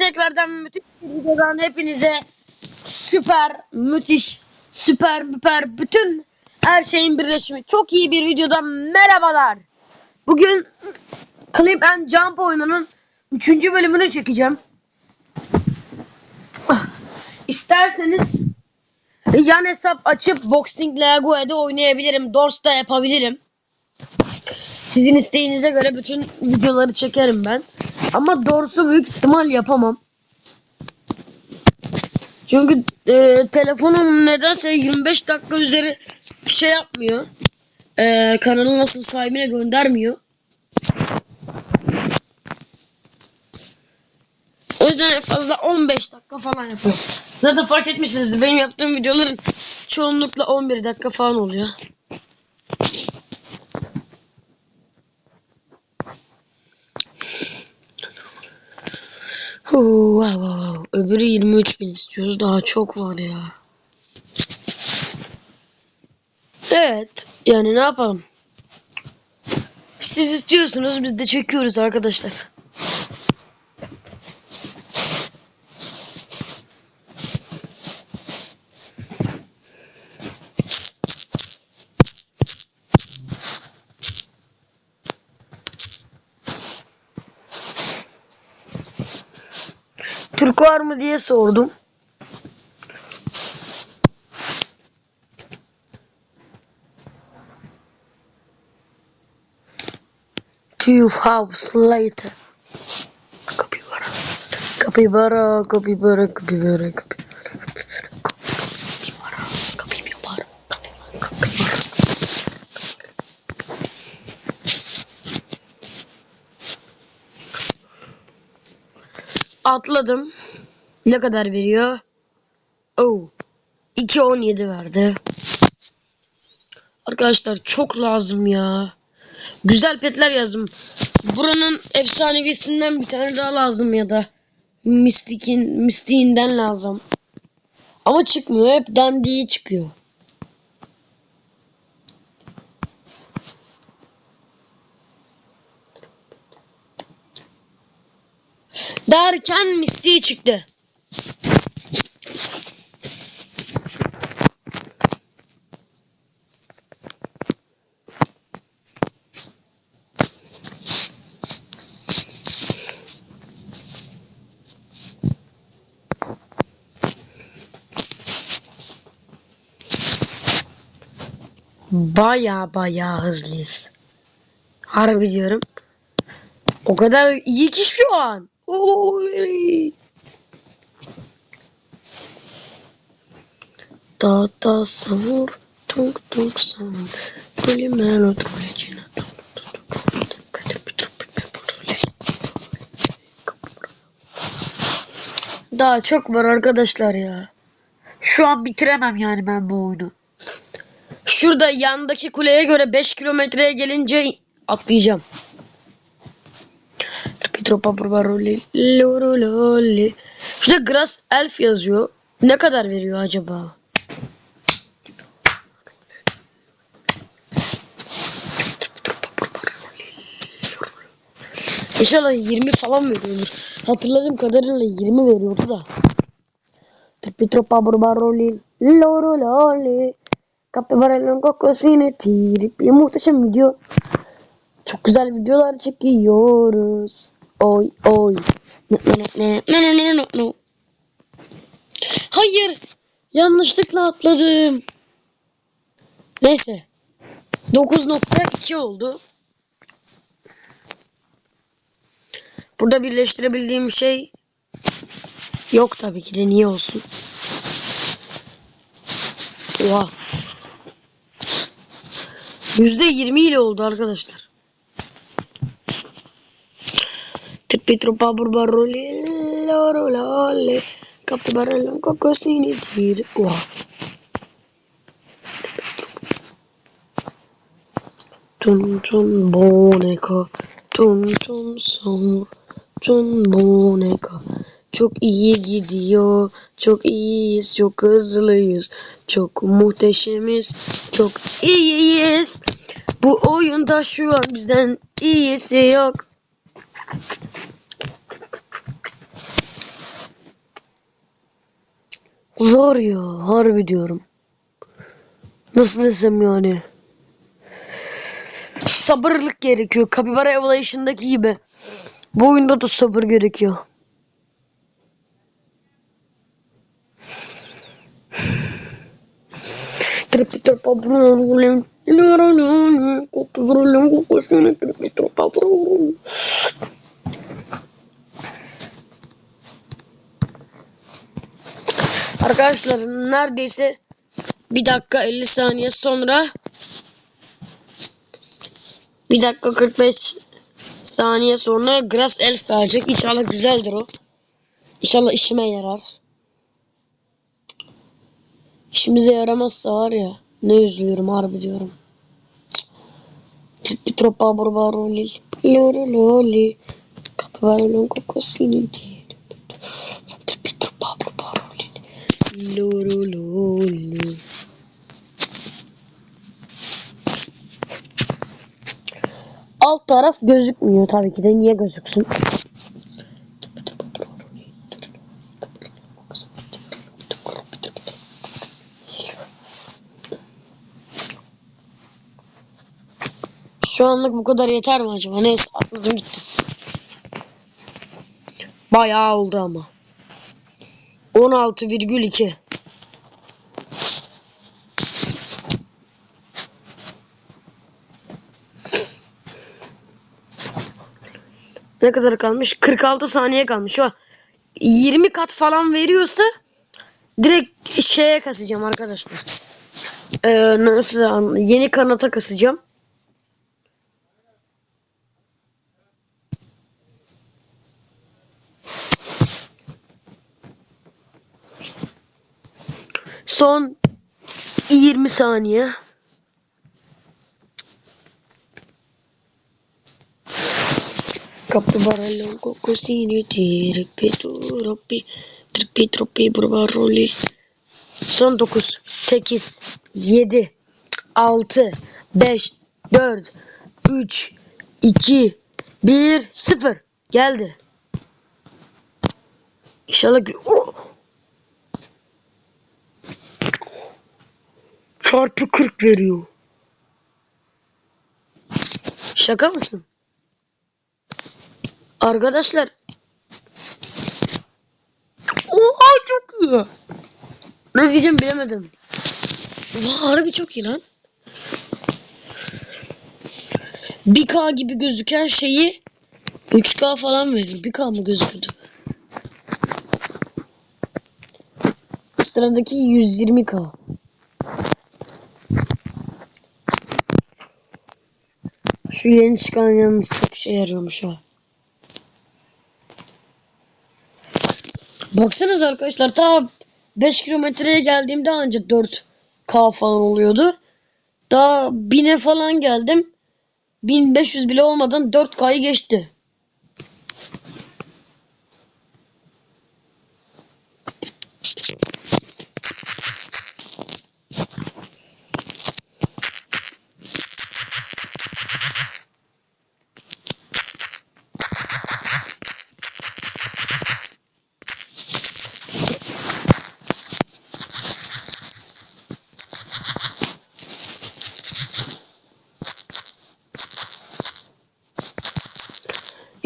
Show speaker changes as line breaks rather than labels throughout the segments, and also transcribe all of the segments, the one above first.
tekrardan müthiş bir videodan hepinize süper, müthiş, süper, müper, bütün her şeyin birleşimi. Çok iyi bir videodan merhabalar. Bugün Clip and Jump oyununun 3. bölümünü çekeceğim. İsterseniz yan hesap açıp Boxing League'de oynayabilirim. Dors'ta yapabilirim. Sizin isteğinize göre bütün videoları çekerim ben. Ama doğrusu büyük ihtimal yapamam. Çünkü e, telefonum nedense 25 dakika üzeri şey yapmıyor. E, kanalı nasıl sahibine göndermiyor. O yüzden en fazla 15 dakika falan yapıyor. Zaten fark etmişsinizdir. Benim yaptığım videoların çoğunlukla 11 dakika falan oluyor. Öbürü 23 bin istiyoruz. Daha çok var ya. Evet. Yani ne yapalım? Siz istiyorsunuz. Biz de çekiyoruz arkadaşlar. Türk var mı diye sordum. Two hours later. Capybara. Capybara, capybara, capybara, capybara. Atladım. Ne kadar veriyor? Oh. 2.17 verdi. Arkadaşlar çok lazım ya. Güzel petler yazdım. Buranın efsanevisinden bir tane daha lazım ya da Mystic'in Mystic'inden lazım. Ama çıkmıyor. Hep dandiği çıkıyor. Derken Mystic çıktı. Baya baya hızlıyız. Harbi diyorum. O kadar iyi ki şu an. Oy. Da da savur, tung tung savur. Böyle melodi içine. Daha çok var arkadaşlar ya. Şu an bitiremem yani ben bu oyunu. Şurada yandaki kuleye göre 5 kilometreye gelince atlayacağım. Tropa barbaroli, lorololi. Şurada Grass Elf yazıyor. Ne kadar veriyor acaba? İnşallah 20 falan veriyordur. Hatırladığım kadarıyla 20 veriyordu da. Tropa barbaroli, lorololi. Kapibara kokosini tirip. Muhteşem video. Çok güzel videolar çekiyoruz. Oy oy. No, no, no, no, no, no. Hayır. Yanlışlıkla atladım. Neyse. 9.2 oldu. Burada birleştirebildiğim şey yok tabii ki de niye olsun. Oha. %20 ile oldu arkadaşlar. Tipi tropa barbaroli loro lole capibara kokosini dir. Oha. Tun tun boneka tun tun son tun boneka çok iyi gidiyor. Çok iyiyiz. Çok hızlıyız. Çok muhteşemiz. Çok iyiyiz. Bu oyunda şu an bizden iyisi yok. Zor ya harbi diyorum. Nasıl desem yani. Sabırlık gerekiyor. Capybara Evolution'daki gibi. Bu oyunda da sabır gerekiyor. Tripi tropa brulum. Koku brulum kokusunu tripi tropa brulum. Arkadaşlar neredeyse bir dakika 50 saniye sonra bir dakika 45 saniye sonra Grass Elf gelecek. İnşallah güzeldir o. İnşallah işime yarar. İşimize yaramazsa var ya ne üzülüyorum harbi diyorum. Tipi tropa barbaroli. Loro loli. Capivarolon kokosini. Tipi tropa barbaroli. Loro loli. Alt taraf gözükmüyor tabii ki de. Niye gözüksün? Şu anlık bu kadar yeter mi acaba? Neyse atladım gitti. Bayağı oldu ama. 16,2 Ne kadar kalmış? 46 saniye kalmış. O 20 kat falan veriyorsa direkt şeye kasacağım arkadaşlar. Ee, nasıl yeni kanata kasacağım. Son 20 saniye. Capibarello cocosini tirpi troppi trippi troppi barbaroli. Son 9 8 7 6 5 4 3 2 1 0 geldi. İnşallah Oh! Çarpı 40 veriyor. Şaka mısın? Arkadaşlar. Oha çok iyi. Ne diyeceğim bilemedim. Oha harbi çok iyi lan. 1K gibi gözüken şeyi 3K falan veriyor. 1K mı gözüküyordu? Sıradaki 120K. Şu yeni çıkan yalnız çok şey yarıyormuş ha. Baksanız arkadaşlar ta 5 kilometreye geldiğimde ancak 4K falan oluyordu. Daha 1000'e falan geldim. 1500 bile olmadan 4K'yı geçti.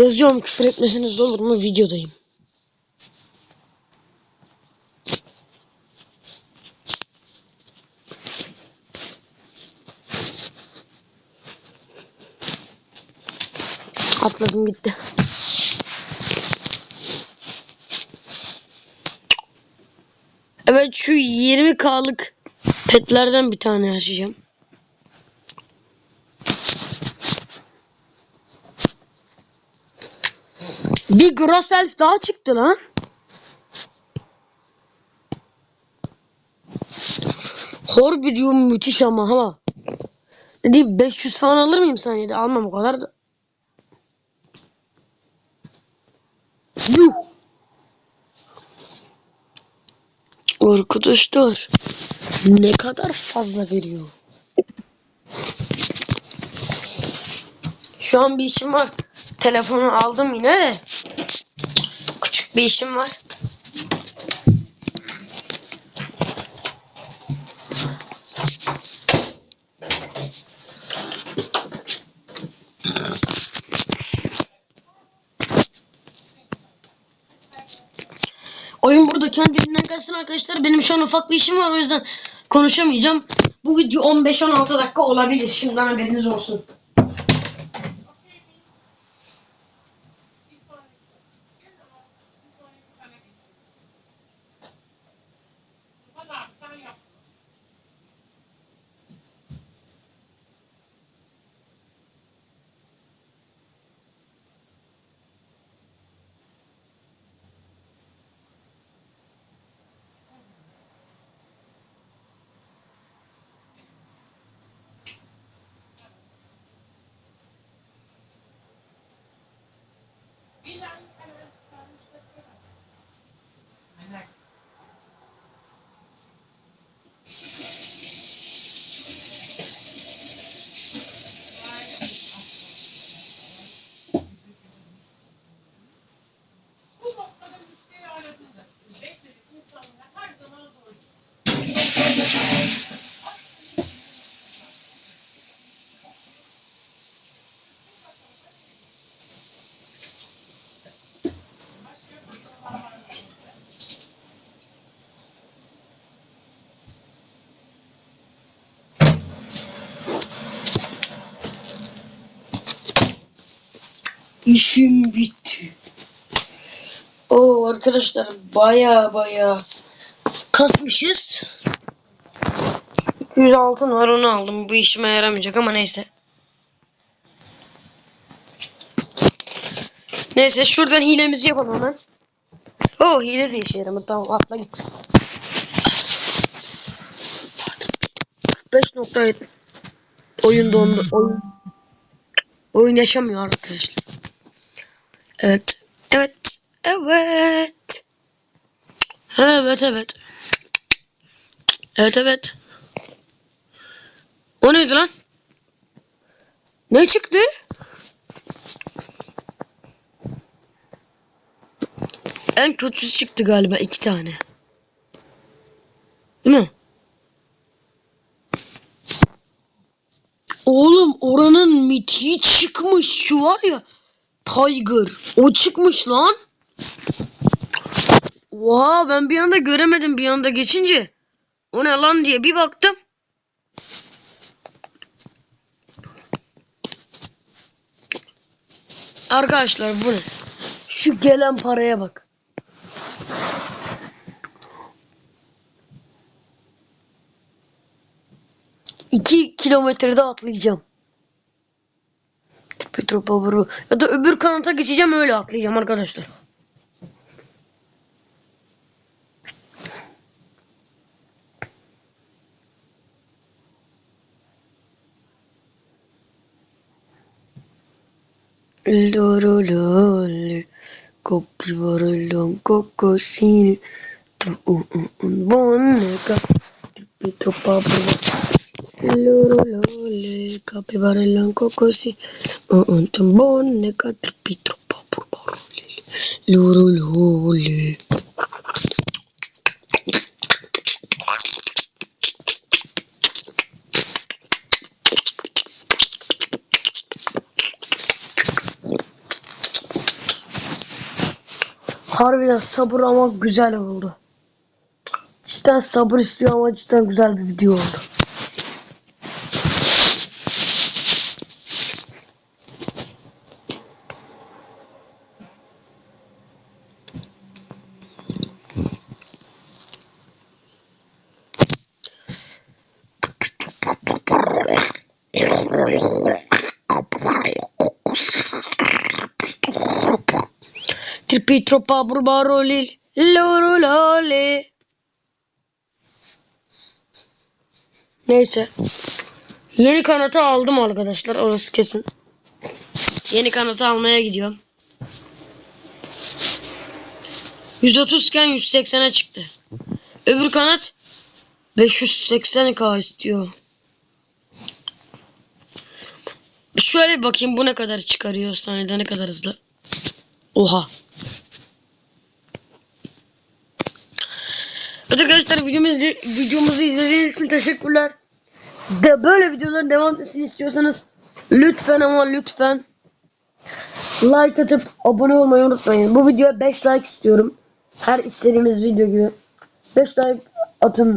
Yazıyorum küfür etmeseniz de olur mu videodayım. Atladım gitti. Evet şu 20K'lık petlerden bir tane açacağım. Bir Gross Elf daha çıktı lan. Harbi diyorum müthiş ama ha. Dedi 500 falan alır mıyım saniyede? Almam o kadar da. Yuh. Arkadaşlar ne kadar fazla veriyor. Şu an bir işim var. Telefonu aldım yine de. Küçük bir işim var. Oyun burada kendiliğinden kaçsın arkadaşlar. Benim şu an ufak bir işim var o yüzden konuşamayacağım. Bu video 15-16 dakika olabilir. Şimdiden haberiniz olsun. Thank you. İşim bitti. Oo arkadaşlar baya baya kasmışız. 100 altın var onu aldım. Bu işime yaramayacak ama neyse. Neyse şuradan hilemizi yapalım hemen. Oo hile de işe yaramadı. Tamam atla git. 5.7 Oyun dondu. Oyun, oyun yaşamıyor arkadaşlar. Evet. Evet. Evet. Evet evet. Evet evet. O neydi lan? Ne çıktı? En kötüsü çıktı galiba iki tane. Değil mi? Oğlum oranın mitiği çıkmış şu var ya. Tiger. O çıkmış lan. Oha ben bir anda göremedim bir anda geçince. O ne lan diye bir baktım. Arkadaşlar bu ne? Şu gelen paraya bak. İki kilometrede atlayacağım. Petropavuru. Ya da öbür kanata geçeceğim öyle atlayacağım arkadaşlar. Lorolole, coprivarellon, cocosini, tu un un un bonneca, petropavuru. Lorolole, capivarellon, cocosini, un un un bonneca, petropavuru. Lorolole. Harbiden sabır ama güzel oldu. Cidden sabır istiyor ama cidden güzel bir video oldu. Tripi tropa burbarolil lorolole. Neyse. Yeni kanatı aldım arkadaşlar. Orası kesin. Yeni kanatı almaya gidiyorum. 130 iken 180'e çıktı. Öbür kanat 580k istiyor. Şöyle bakayım bu ne kadar çıkarıyor saniyede ne kadar hızlı. Oha. Evet arkadaşlar videomuzu, videomuzu izlediğiniz için teşekkürler. De böyle videoların devam etmesini istiyorsanız lütfen ama lütfen like atıp abone olmayı unutmayın. Bu videoya 5 like istiyorum. Her istediğimiz video gibi 5 like atın